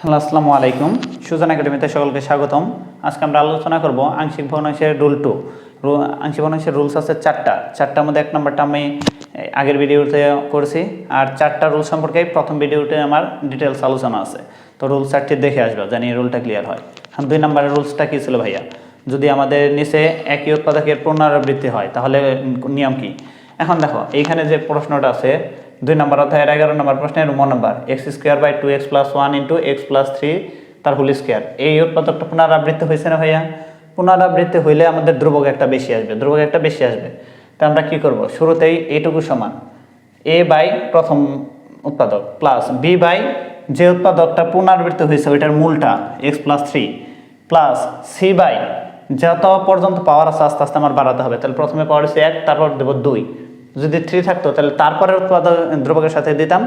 Hello, আসসালামু আলাইকুম। সুজন একাডেমিতে সকলকে স্বাগতম। আজকে আমরা আলোচনা করব আংশিক ভগ্নাংশের রুল টু। আংশিক ভগ্নাংশের রুলস আছে চারটা। চারটার মধ্যে এক নম্বরটা আমি আগের ভিডিওতে করেছি। আর চারটা রুল সম্পর্কে প্রথম ভিডিওতে আমার ডিটেলস আলোচনা আছে। তো রুল চারটি দেখে আসবে, জানি রুলটা ক্লিয়ার হয়। দুই নম্বরের রুলসটা কী ছিল ভাইয়া? যদি আমাদের নিচে একই উৎপাদকের পুনরাবৃত্তি হয়, তাহলে নিয়ম কি? এখন দেখো, এইখানে যে প্রশ্নটা আছে দুই নম্বর অধ্যায়ের এগারো নম্বর প্রশ্নের roman number x square by two x plus one into x plus three তার হোল স্কোয়ার এই উৎপাদকটা পুনরাবৃত্তি হয়েছে না ভাইয়া? পুনরাবৃত্তি হইলে আমাদের ধ্রুবক একটা বেশি আসবে, ধ্রুবক একটা বেশি আসবে। তা আমরা কি করব? শুরুতেই এইটুকু সমান। এ বাই প্রথম উৎপাদক প্লাস বি বাই যে উৎপাদকটা পুনরাবৃত্তি হয়েছে, ওইটার মূলটা x plus three plus C by যত পর্যন্ত পাওয়ার আছে, আস্তে আস্তে আমার বাড়াতে হবে। তাহলে প্রথমে পাওয়ার হচ্ছে এক, তারপর দেবো দুই। যদি থ্রি থাকতো, তাহলে তারপরে উৎপাদক ধ্রুবকের সাথে দিতাম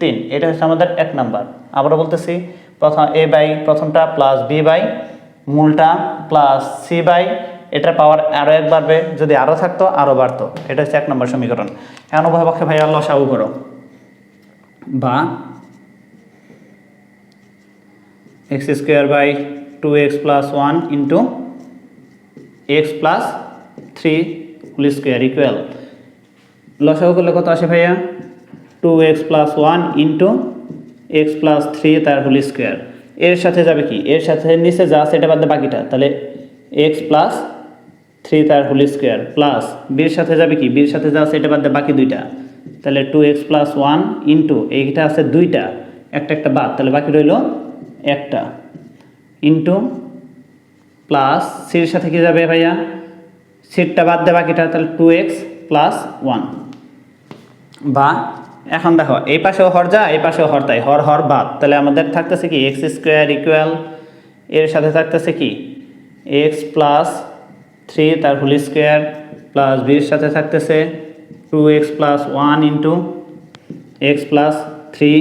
তিন। এটা হচ্ছে আমাদের এক নাম্বার। আবারও বলতেছি, প্রথম এ বাই প্রথমটা প্লাস বি বাই মূলটা প্লাস সি বাই এটার পাওয়ার আরও এক বাড়বে, যদি আরও থাকতো আরও বাড়তো। এটা হচ্ছে এক নম্বর সমীকরণ। এখন উভয় পক্ষে ভাই আল্লাহ সাউ করো। বা x square by two x plus one into x plus three whole square equal লসাগু করলে কত আসে ভাইয়া? Two x plus one into x plus three তার হোল স্কোয়ার এর সাথে যাবে কি? এর সাথে নিচে যা সেটা বাদ দিয়ে বাকিটা। তাহলে এক্স প্লাস থ্রি তার হোল স্কোয়ার প্লাস বির সাথে যাবে কি? বির সাথে যা এটা বাদ দিয়ে বাকি দুইটা। তাহলে two x plus one into এইটা আছে দুইটা। একটা একটা বাদ। তাহলে বাকি রইল একটা। ইন্টু প্লাস সির সাথে কি যাবে ভাইয়া? সিটটা বাদ দেওয়া বাকিটা। তাহলে টু এক্স প্লাস ওয়ান বা এখন দেখো, এই পাশেও হর যা, এই পাশেও হর তাই, হর হর, বাদ। তাহলে আমাদের থাকতেছে কি এক্স স্কোয়ার ইকুয়াল এর সাথে থাকতেছে কি এক্স প্লাস থ্রি তার হোল স্কোয়ার প্লাস বির সাথে থাকতেছে two x plus one into x plus three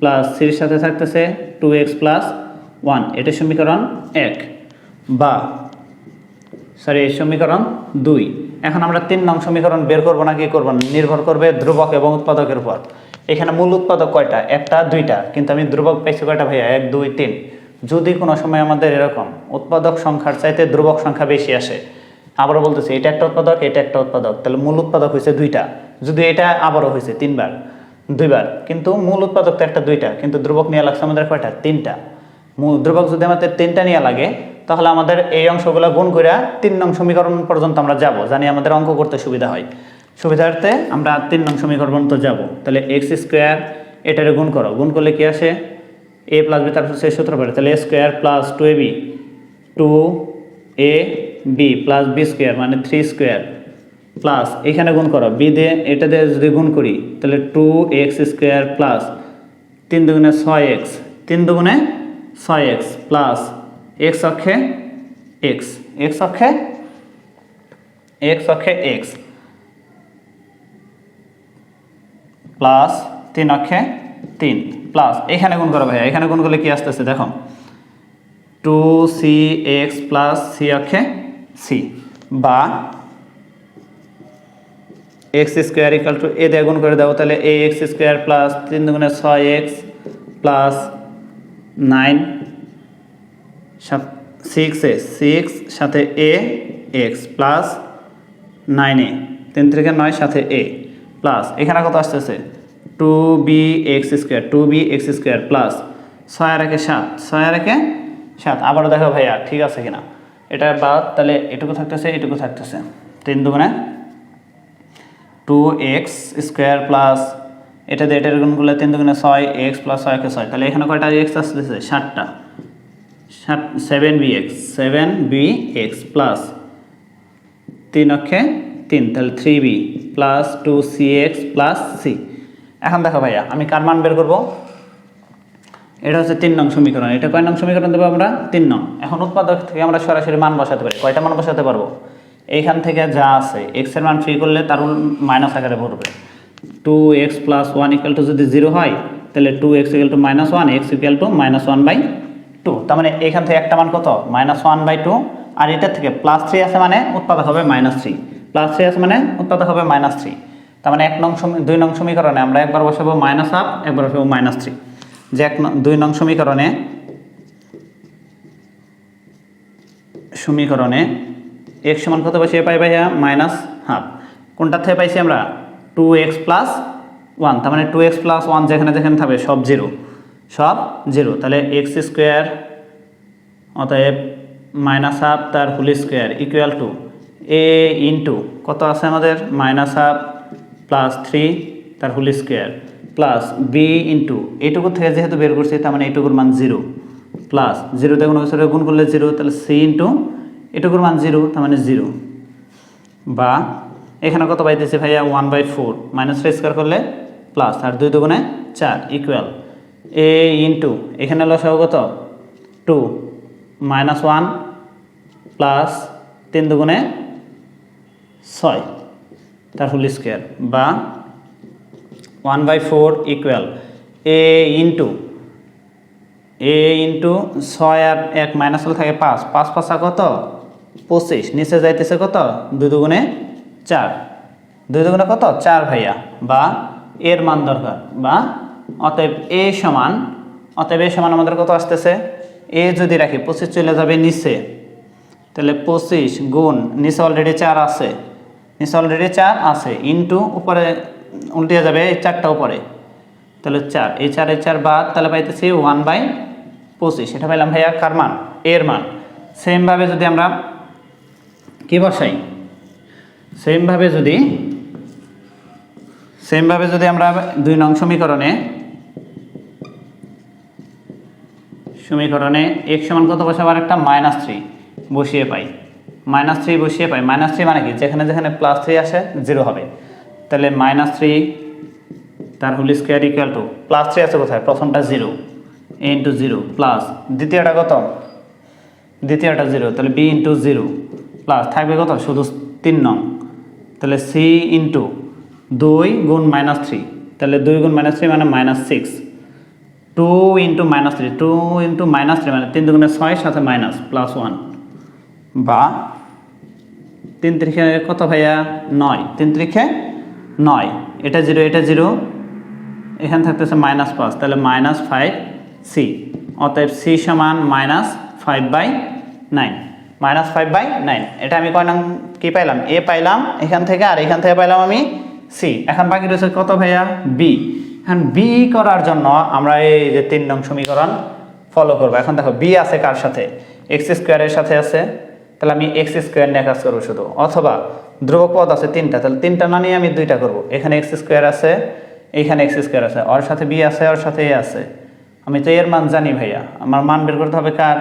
plus সির সাথে থাকতেছে টু এক্স প্লাস ওয়ান এটা সমীকরণ এক বা সরি সমীকরণ দুই। এখন আমরা তিন নং সমীকরণ বের করব না, কি করব নির্ভর করবে ধ্রুবক এবং উৎপাদকের উপর। এখানে মূল উৎপাদক কয়টা? একটা, দুইটা। কিন্তু আমি ধ্রুবক পাইছি কয়টা ভাইয়া? এক, দুই, তিন। যদি কোনো সময় আমাদের এরকম উৎপাদক সংখ্যার চাইতে ধ্রুবক সংখ্যা বেশি আসে, আবারও বলতেছি, এটা একটা উৎপাদক, এটা একটা উৎপাদক। তাহলে মূল উৎপাদক হয়েছে দুইটা। যদি এটা আবারও হয়েছে তিনবার, দুইবার। কিন্তু মূল উৎপাদক তো একটা দুইটা, কিন্তু ধ্রুবক নিয়ে লাগছে আমাদের কয়টা? তিনটা। মূল ধ্রুবক যদি আমাদের তিনটা নিয়ে লাগে তাহলে আমাদের এই অংশগুলো গুণ করে তিন নং সমীকরণ পর্যন্ত আমরা যাব, জানি আমাদের অঙ্ক করতে সুবিধা হয়। সুবিধার্থে আমরা তিন নং সমীকরণ পর্যন্ত যাব। তাহলে এক্স স্কোয়ার এটারে গুণ করো। গুণ করলে কি আসে? এ প্লাস বি তারপর সেই সূত্র পড়ে তাহলে A square plus two A B two A B plus B square মানে থ্রি স্কোয়ার প্লাস এখানে গুণ করো। বি দিয়ে, এটা দিয়ে যদি গুণ করি, তাহলে টু এক্স স্কোয়ার প্লাস তিন দুগুণে ছয় এক্স তিন দুগুণে ছয় এক্স প্লাস এক্স অক্ষে এক্স এক্স অক্ষে এক্স অক্ষে এক্স প্লাস তিন অক্ষে তিন প্লাস এখানে গুণ করো ভাইয়া, এখানে গুণ করলে কি আসতেছে দেখো। Two C x plus C অক্ষে সি বা x square equal two A দিয়ে গুণ করে দেবো তাহলে এ এক্স স্কোয়ার প্লাস তিন দুগুণে ছয় x plus nine six A six সাথে A x plus nine A. তিন থেকে নয় সাথে এ প্লাস এখানে কত আসতেছে? Two B x square two B x square plus ছয় আর একে সাত। ছয় আর একে সাত। আবারও দেখো ভাইয়া, ঠিক আছে কিনা? এটা বাদ, তাহলে এটুকু থাকতেছে এটুকু থাকতেছে। তিন দুগুণে টু এক্স স্কোয়ার প্লাস এটা দিয়ে এটার গুণ করলে তিন দুগুণে ছয় এক্স প্লাস ছয় ছয়। তাহলে এখানে কয়টা এক্স আসতেছে? ষাটটা ষাট seven B x seven B x plus তিন অক্ষে তিন, তাহলে three B plus two C x plus C এখন দেখো ভাইয়া, আমি কার মান বের করব? এটা হচ্ছে তিন নং সমীকরণ। এটা কয় নং সমীকরণ দেবো আমরা? তিন নং। এখন উৎপাদক থেকে আমরা সরাসরি মান বসাতে পারি। কয়টা মান বসাতে পারব? এইখান থেকে যা আছে এক্সের মান ফ্রি করলে তার মাইনাস আকারে পড়বে two x plus one equal two যদি জিরো হয়, তাহলে two x equal two minus one x equal two minus one by two তার মানে এখান থেকে একটা মান কত? মাইনাস ওয়ান বাই টু আর এটার থেকে প্লাস থ্রি আছে মানে উৎপাদক হবে মাইনাস থ্রি প্লাস থ্রি আছে মানে উৎপাদক হবে মাইনাস থ্রি তার মানে এক নং দুই নং সমীকরণে আমরা একবার বসাবো মাইনাস আপ একবার বসাবো মাইনাস থ্রি যে এক দুই নং সমীকরণে সমীকরণে এক সমান কত বসিয়ে পাই ভাইয়া মাইনাস হাফ কোনটার থেকে পাইছি আমরা? টু এক্স প্লাস ওয়ান তার মানে টু এক্স প্লাস ওয়ান যেখানে যেখানে থাকবে সব জিরো সব জিরো। তাহলে এক্স স্কোয়ার অতএব মাইনাস হাফ তার full square equal two A into কত আছে আমাদের? মাইনাস হাফ প্লাস থ্রি তার full square plus B into এইটুকু থেকে যেহেতু বের করছি, তার মানে এইটুকুর মান জিরো প্লাস জিরোতে কোনো কিছু গুণ করলে জিরো তাহলে সি ইন্টু এটুকুর মান জিরো তার মানে জিরো বা এখানে কত পাইতেছি ভাইয়া? One by four minus square করলে প্লাস আর দুই দুগুণে চার ইকুয়াল এ ইন্টু এখানে লসাও কত? টু মাইনাস ওয়ান প্লাস তিন দুগুণে ছয়, তার ফুল স্কোয়ার বা one by four equal A into A into ছয় আর এক মাইনাস হলে থাকে পাঁচ পাঁচ পাঁচা কত? পঁচিশ, নিচে যাইতেছে কত? দুই দুগুণে চার, দুই দুগুণে কত? চার ভাইয়া, বা এর মান দরকার, বা অতএব এ সমান, অতএব এ সমান আমাদের কত আসতেছে? এ যদি রাখি, পঁচিশ চলে যাবে নিচে। তাহলে পঁচিশ গুণ, নিচে অলরেডি চার আছে। নিচে অলরেডি চার আছে ইন্টু উপরে উল্টে যাবে এই চারটা উপরে। তাহলে চার, এই চার এই চার বাদ, তাহলে পাইতেছি ওয়ান বাই পঁচিশ। এটা পাইলাম ভাইয়া কার মান? এর মান। সেমভাবে যদি আমরা কি বসাই? সেমভাবে যদি সেমভাবে যদি আমরা দুই নং সমীকরণে সমীকরণে এক সমান কত বসাবার একটা মাইনাস থ্রি বসিয়ে পাই। মাইনাস থ্রি বসিয়ে পাই। মাইনাস থ্রি মানে কি? যেখানে যেখানে প্লাস থ্রি আসে জিরো হবে। তাহলে মাইনাস থ্রি তার whole square equal two plus three আছে কোথায়? প্রথমটা zero A into zero plus দ্বিতীয়টা কত? দ্বিতীয়টা জিরো তাহলে বি ইন্টু জিরো প্লাস থাকবে কত? শুধু তিন নং। তাহলে সি ইন্টু দুই গুণ মাইনাস থ্রি তাহলে দুই গুণ মাইনাস থ্রি মানে minus six two into minus three two into minus three মানে তিন দুগুণে ছয়, সাথে মাইনাস প্লাস ওয়ান বা তিন তিরিখে কত ভাইয়া? নয়। তিন তিরিখে নয়। এটা জিরো এটা জিরো এখানে থাকতেছে মাইনাস পাঁচ। তাহলে মাইনাস ফাইভ সি অতএব সি সমান minus five by nine minus five by nine এটা আমি কয় নাম কী পাইলাম? এ পাইলাম এখান থেকে, আর এখান থেকে পাইলাম আমি সি এখন বাকি রয়েছে কত ভাইয়া? বি এখন বি করার জন্য আমরা এই যে তিন নং সমীকরণ ফলো করব। এখন দেখো বি আছে কার সাথে? এক্স স্কোয়ারের সাথে আছে। তাহলে আমি এক্স স্কোয়ার নিয়ে কাজ করব শুধু। অথবা ধ্রুবক পদ আছে তিনটা, তাহলে তিনটা না নিয়ে আমি দুইটা করব। এখানে এক্স স্কোয়ার আছে, এখানে এক্স স্কোয়ার আছে। ওর সাথে বি আছে, ওর সাথে এ আছে। আমি তো এর মান জানি ভাইয়া। আমার মান বের করতে হবে কার?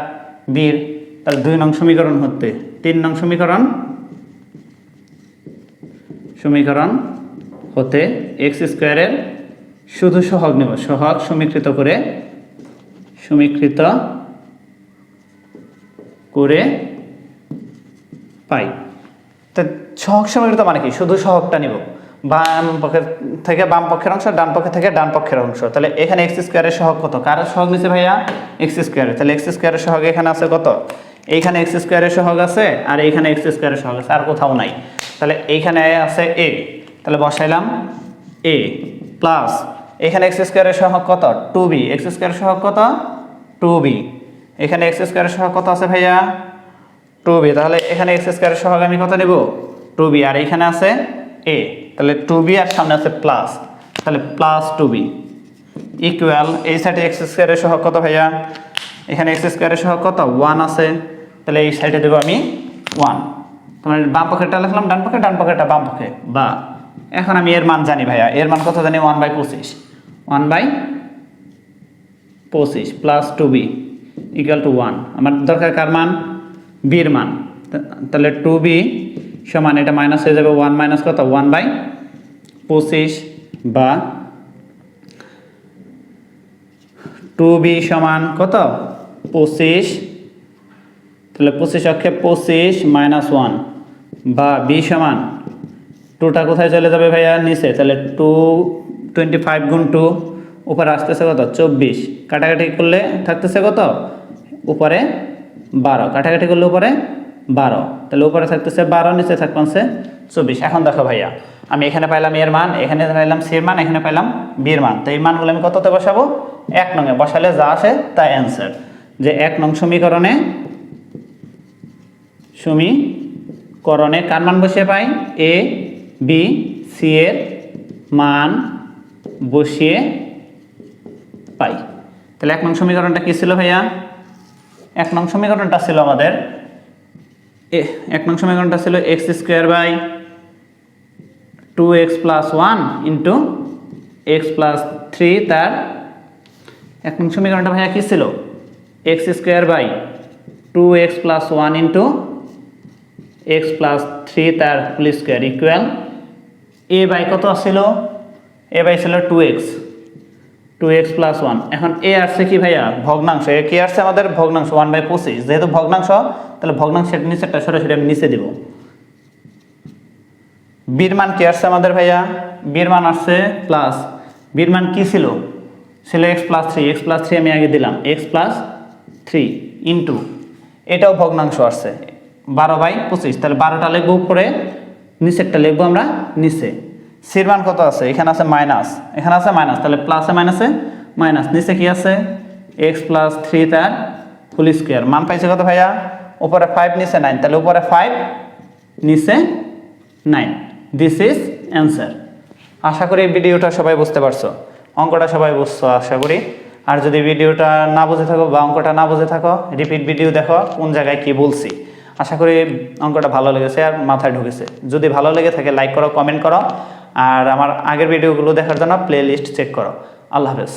বির তাহলে দুই নং সমীকরণ হতে তিন নং সমীকরণ সমীকরণ হতে এক্স স্কোয়ারের শুধু সহগ নেব, সহগ সমীকৃত করে সমীকৃত করে পাই। তো সহগ সমীকৃত মানে কি? শুধু সহগটা নিব। বাম পক্ষের থেকে বাম পক্ষের অংশ, ডান পক্ষে থেকে ডান পক্ষের অংশ। তাহলে এখানে এক্স স্কোয়ারের সহগ কত? কার সহগ নিছে ভাইয়া? এক্স স্কোয়ারের তাহলে এক্স স্কোয়ারের সহগ এখানে আছে কত? এইখানে এক্স স্কোয়ারের সহগ আছে, আর এইখানে এক্স স্কোয়ারের সহগ আছে, আর কোথাও নাই। তাহলে এইখানে আছে এ তাহলে বসাইলাম এ প্লাস এখানে এক্স স্কোয়ারের সহগ কত? টু বি এক্স স্কোয়ারের সহগ কত? টু বি এখানে এক্স স্কোয়ারের সহগ কত আছে ভাইয়া? টু বি তাহলে এখানে এক্স স্কোয়ারের সহগ আমি কত নেব? টু বি আর এখানে আছে এ তাহলে টু বি আর সামনে আছে প্লাস তাহলে প্লাস টু বি ইকুয়াল এই সাইডে এক্স স্কোয়ারের সহগ কত ভাইয়া? এখানে এক্স স্কোয়ারের সহগ কত? ওয়ান আছে। তাহলে এই সাইডে দেবো আমি ওয়ান তোমার বাম পকেটটা লিখলাম, ডান পকেট, ডান পকেটটা বাম পকেট, বা এখন আমি এর মান জানি, ভাইয়া। এর মান কত জানি? ওয়ান বাই পঁচিশ। ওয়ান বাই পঁচিশ plus two B equal two one আমার দরকার কার মান? বির মান। তাহলে টু বি সমান, এটা মাইনাস হয়ে যাবে ওয়ান মাইনাস কত? ওয়ান বাই পঁচিশ বা টু বি সমান কত? পঁচিশ। তাহলে পঁচিশ অক্ষে পঁচিশ মাইনাস ওয়ান বা বি সমান টুটা কোথায় চলে যাবে ভাইয়া? নিচে। তাহলে টু টোয়েন্টি ফাইভ গুণ টু, উপরে আসতেছে কত? চব্বিশ। কাটাকাটি করলে থাকতেছে কত? উপরে বারো। কাটাকাটি করলে উপরে বারো। তাহলে উপরে থাকতেছে বারো, নিচে থাকতেছে চব্বিশ। এখন দেখো ভাইয়া, আমি এখানে পাইলাম এর মান, এখানে পাইলাম সির মান, এখানে পাইলাম বির মান। তো এই মানগুলো আমি কততে বসাবো? এক নঙে বসালে যা আসে তা অ্যান্সার যে এক নং সমীকরণে সমীকরণে কার মান বসিয়ে পাই? এ বি সি এর মান বসিয়ে পাই। তাহলে এক নং সমীকরণটা কী ছিল ভাইয়া? এক নং সমীকরণটা ছিল আমাদের এক নং সমীকরণটা ছিল x square by two x plus one into x plus three তার এক নং সমীকরণটা ভাইয়া কী ছিল? X square by two x plus one into x plus three তার whole square equal A by কত ছিল এ বাই ছিল two x two x plus one এখন এ আসছে কি ভাইয়া? ভগ্নাংশ। এ কি আসছে? আমাদের ভগ্নাংশ ওয়ান বাই পঁচিশ। যেহেতু ভগ্নাংশ, তাহলে ভগ্নাংশের নিচেরটা, সরাসরি আমি নিচে দিব। বীর মান কি আসছে আমাদের ভাইয়া? বীর মান আসছে প্লাস বীর মান কি ছিল? ছিল x plus three x plus three আমি আগে দিলাম। এক্স প্লাস থ্রি ইন্টু এটাও ভগ্নাংশ আসছে। বারো বাই পঁচিশ, তাহলে বারোটা লিখব উপরে, নিচেরটা লিখব আমরা নিচে। সির মান কত আছে? এখানে আছে মাইনাস, এখানে আছে মাইনাস, তাহলে প্লাসে মাইনাসে মাইনাস নিচে কি আছে? এক্স প্লাস থ্রি তার ফুল স্কোয়ার মান পাইছে কত ভাইয়া? উপরে ফাইভ নিচে নাইন তাহলে উপরে ফাইভ নিচে নাইন দিস ইজ অ্যান্সার আশা করি ভিডিওটা সবাই বুঝতে পারছ। অঙ্কটা সবাই বুঝছ, আশা করি। আর যদি ভিডিওটা না বুঝে থাকো বা অঙ্কটা না বুঝে থাকো রিপিট ভিডিও দেখো, কোন জায়গায় কি বলছি। আশা করি অঙ্কটা ভালো লেগেছে আর মাথায় ঢুকেছে। যদি ভালো লেগে থাকে লাইক করো কমেন্ট করো। আর আমার আগের ভিডিওগুলো দেখার জন্য প্লে লিস্ট চেক করো। আল্লাহ হাফেজ।